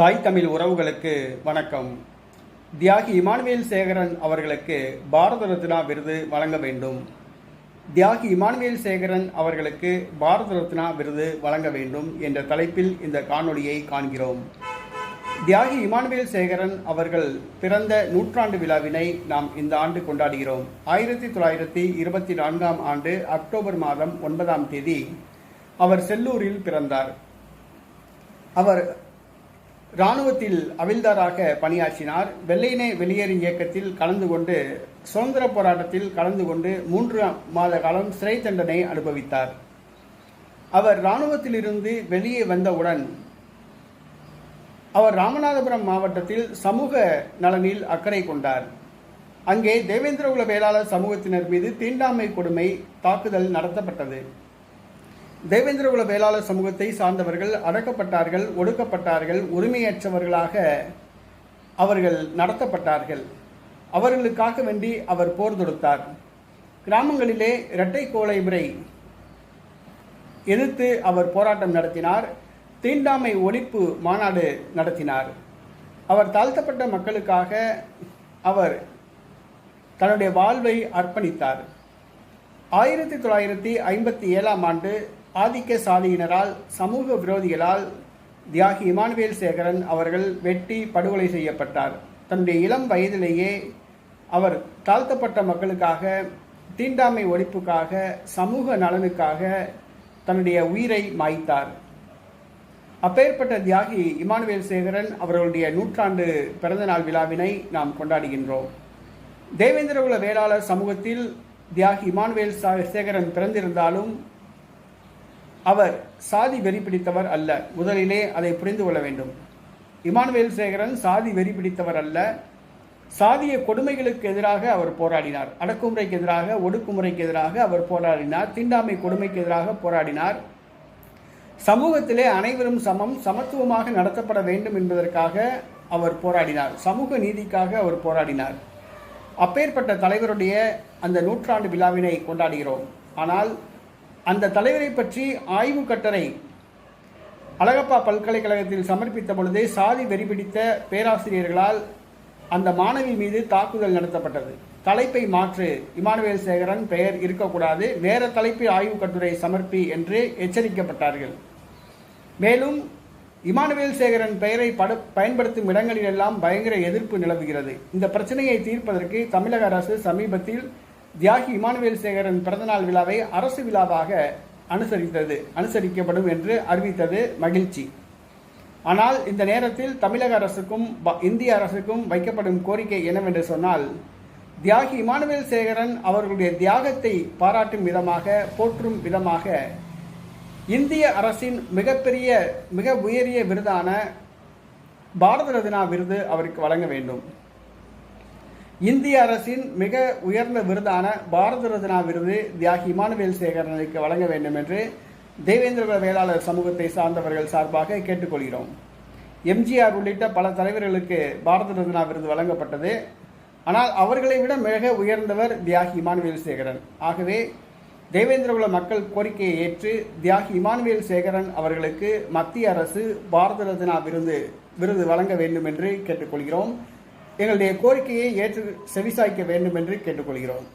தாய் தமிழ் உறவுகளுக்கு வணக்கம். தியாகி இமானுவேல் சேகரன் அவர்களுக்கு பாரத ரத்னா விருது வழங்க வேண்டும். தியாகி இமானுவேல் சேகரன் அவர்களுக்கு பாரத ரத்னா விருது வழங்க வேண்டும் என்ற தலைப்பில் இந்த காணொளியை காண்கிறோம். தியாகி இமானுவேல் சேகரன் அவர்கள் பிறந்த நூற்றாண்டு விழாவினை நாம் இந்த ஆண்டு கொண்டாடுகிறோம். ஆயிரத்தி தொள்ளாயிரத்தி இருபத்தி நான்காம் ஆண்டு அக்டோபர் மாதம் ஒன்பதாம் தேதி அவர் செல்லூரில் பிறந்தார். அவர் இராணுவத்தில் அவில்தாராக பணியாற்றினார். வெள்ளையனே வெளியேறும் இயக்கத்தில் கலந்து கொண்டு சுதந்திர போராட்டத்தில் கலந்து கொண்டு மூன்று மாத காலம் சிறை தண்டனை அனுபவித்தார். அவர் இராணுவத்திலிருந்து வெளியே வந்தவுடன் அவர் ராமநாதபுரம் மாவட்டத்தில் சமூக நலனில் அக்கறை கொண்டார். அங்கே தேவேந்திர உல வேளாளர் சமூகத்தினர் மீது தீண்டாமை கொடுமை தாக்குதல் நடத்தப்பட்டது. தேவேந்திரகுல வேளாளர் சமூகத்தை சார்ந்தவர்கள் அடக்கப்பட்டார்கள் ஒடுக்கப்பட்டார்கள் உரிமையற்றவர்களாக அவர்கள் நடத்தப்பட்டார்கள். அவர்களுக்காக வேண்டி அவர் போர் தொடுத்தார். கிராமங்களிலே இரட்டை கோலை முறை எதிர்த்து அவர் போராட்டம் நடத்தினார். தீண்டாமை ஒழிப்பு மாநாடு நடத்தினார். அவர் தாழ்த்தப்பட்ட மக்களுக்காக அவர் தன்னுடைய வாழ்வை அர்ப்பணித்தார். ஆயிரத்தி தொள்ளாயிரத்தி ஐம்பத்தி ஏழாம் ஆண்டு ஆதிக்க சாதியினரால் சமூக விரோதிகளால் தியாகி இமானுவேல் சேகரன் அவர்கள் வெட்டி படுகொலை செய்யப்பட்டார். தன்னுடைய இளம் வயதிலேயே அவர் தாழ்த்தப்பட்ட மக்களுக்காக தீண்டாமை ஒழிப்புக்காக சமூக நலனுக்காக தன்னுடைய உயிரை மாய்த்தார். அப்பேற்பட்ட தியாகி இமானுவேல் சேகரன் அவர்களுடைய நூற்றாண்டு பிறந்தநாள் விழாவினை நாம் கொண்டாடுகின்றோம். தேவேந்திரகுல வேளாளர் சமூகத்தில் தியாகி இமானுவேல் சா- சேகரன் பிறந்திருந்தாலும் அவர் சாதி வெறி பிடித்தவர் அல்ல. முதலிலே அதை புரிந்து கொள்ள வேண்டும். இமானுவேல் சேகரன் சாதி வெறி பிடித்தவர் அல்ல. சாதிய கொடுமைகளுக்கு எதிராக அவர் போராடினார். அடக்குமுறைக்கு எதிராக ஒடுக்குமுறைக்கு எதிராக அவர் போராடினார். தீண்டாமை கொடுமைக்கு எதிராக போராடினார். சமூகத்திலே அனைவரும் சமம் சமத்துவமாக நடத்தப்பட வேண்டும் என்பதற்காக அவர் போராடினார். சமூக நீதிக்காக அவர் போராடினார். அப்பேற்பட்ட தலைவருடைய அந்த நூற்றாண்டு விழாவினை கொண்டாடுகிறோம். ஆனால் அந்த தலைவரை பற்றி ஆய்வு கட்டுரை அழகப்பா பல்கலைக்கழகத்தில் சமர்ப்பித்த பொழுதே சாதி வெறி பிடித்த பேராசிரியர்களால் அந்த மாணவி மீது தாக்குதல் நடத்தப்பட்டது. தலைப்பை மாற்று. இமானுவேல் சேகரன் பெயர் இருக்கக்கூடாது. வேற தலைப்பு ஆய்வு கட்டுரை சமர்ப்பி என்று எச்சரிக்கப்பட்டார்கள். மேலும் இமானுவேல் சேகரன் பெயரை படு பயன்படுத்தும் இடங்களிலெல்லாம் பயங்கர எதிர்ப்பு நிலவுகிறது. இந்த பிரச்சனையை தீர்ப்பதற்கு தமிழக அரசு சமீபத்தில் தியாகி இமானுவேல் சேகரன் பிறந்தநாள் விழாவை அரசு விழாவாக அனுசரித்தது அனுசரிக்கப்படும் என்று அறிவித்தது மகிழ்ச்சி. ஆனால் இந்த நேரத்தில் தமிழக அரசுக்கும் ப- இந்திய அரசுக்கும் வைக்கப்படும் கோரிக்கை என்னவென்று சொன்னால் தியாகி இமானுவேல் சேகரன் அவர்களுடைய தியாகத்தை பாராட்டும் விதமாக போற்றும் விதமாக இந்திய அரசின் மிகப்பெரிய மிக உயரிய விருதான பாரத ரத்னா விருது அவருக்கு வழங்க வேண்டும். இந்திய அரசின் மிக உயர்ந்த விருதான பாரத ரத்னா விருது தியாகி இமானுவேல் சேகரனுக்கு வழங்க வேண்டும் என்று தேவேந்திரகுல வேளாளர் சமூகத்தை சார்ந்தவர்கள் சார்பாக கேட்டுக்கொள்கிறோம். எம்ஜிஆர் உள்ளிட்ட பல தலைவர்களுக்கு பாரத ரத்னா விருது வழங்கப்பட்டது. ஆனால் அவர்களை விட மிக உயர்ந்தவர் தியாகி இமானுவேல் சேகரன். ஆகவே தேவேந்திரகுல மக்கள் கோரிக்கையை ஏற்று தியாகி இமானுவேல் சேகரன் அவர்களுக்கு மத்திய அரசு பாரத ரத்னா விருது விருது வழங்க வேண்டும் என்று கேட்டுக்கொள்கிறோம். எங்களுடைய கோரிக்கையை ஏற்று செவிசாய்க்க வேண்டும் என்று கேட்டுக்கொள்கிறோம்.